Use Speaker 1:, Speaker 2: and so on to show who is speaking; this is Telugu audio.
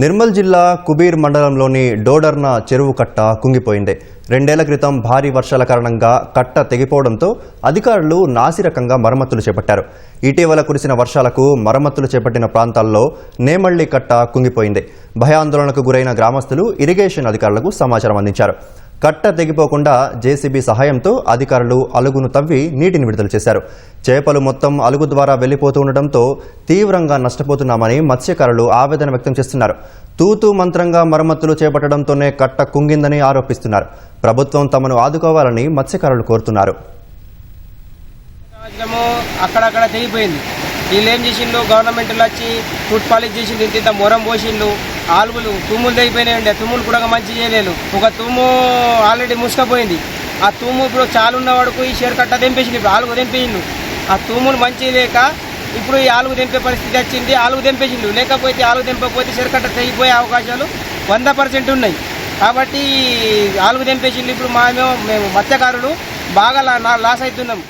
Speaker 1: నిర్మల్ జిల్లా కుబీర్ మండలంలోని డోడర్న చెరువు కట్ట కుంగిపోయింది. రెండేళ్ళ క్రితం భారీ వర్షాల కారణంగా కట్ట తెగిపోవడంతో అధికారులు నాసిరకంగా మరమ్మతులు చేపట్టారు. ఇటీవల కురిసిన వర్షాలకు మరమ్మతులు చేపట్టిన ప్రాంతాల్లో నేమళ్ళి కట్ట కుంగిపోయింది. భయాందోళనకు గురైన గ్రామస్తులు ఇరిగేషన్ అధికారులకు సమాచారం అందించారు. కట్ట తెగిపోకుండా జేసీబీ సహాయంతో అధికారులు అలుగును తవ్వి నీటిని విడుదల చేశారు. చేపలు మొత్తం అలుగు ద్వారా వెళ్ళిపోతూ ఉండడంతో తీవ్రంగా నష్టపోతున్నామని మత్స్యకారులు ఆవేదన వ్యక్తం చేస్తున్నారు. తూతూ మంత్రంగా మరమ్మతులు చేపట్టడంతోనే కట్ట కుంగిందని ఆరోపిస్తున్నారు. ప్రభుత్వం తమను ఆదుకోవాలని మత్స్యకారులు కోరుతున్నారు.
Speaker 2: అక్కడక్కడ తెగిపోయింది. వీళ్ళు ఏం చేసిండు గవర్నమెంట్ వచ్చి ఫుడ్ పాలిష్ చేసిండు ఇంత మొరం పోసిండు ఆలుగులు తుమ్ములు తెగిపోయినాయండి. ఆ తుమ్ములు కూడా మంచి చేయలేదు ఒక తుమ్ము ఆల్రెడీ ముసుకపోయింది. ఆ తుమ్ము ఇప్పుడు చాలున్న వాడుకు ఈ షేర్ కట్ట తెంపేసింది ఇప్పుడు ఆలుగు తెంపేసిండు. ఆ తుమ్ములు మంచి లేక ఇప్పుడు ఈ ఆలుగు తెంపే పరిస్థితి వచ్చింది. ఆలుగు తెంపేసిండు. లేకపోతే ఆలుగు తెంపకపోతే షేర్ కట్ట తెగిపోయే అవకాశాలు వంద పర్సెంట్ ఉన్నాయి. కాబట్టి ఆలుగు తెంపేసిండు. ఇప్పుడు మా మేము మత్స్యకారులు. బాగా లా- లాస్ అవుతున్నాం.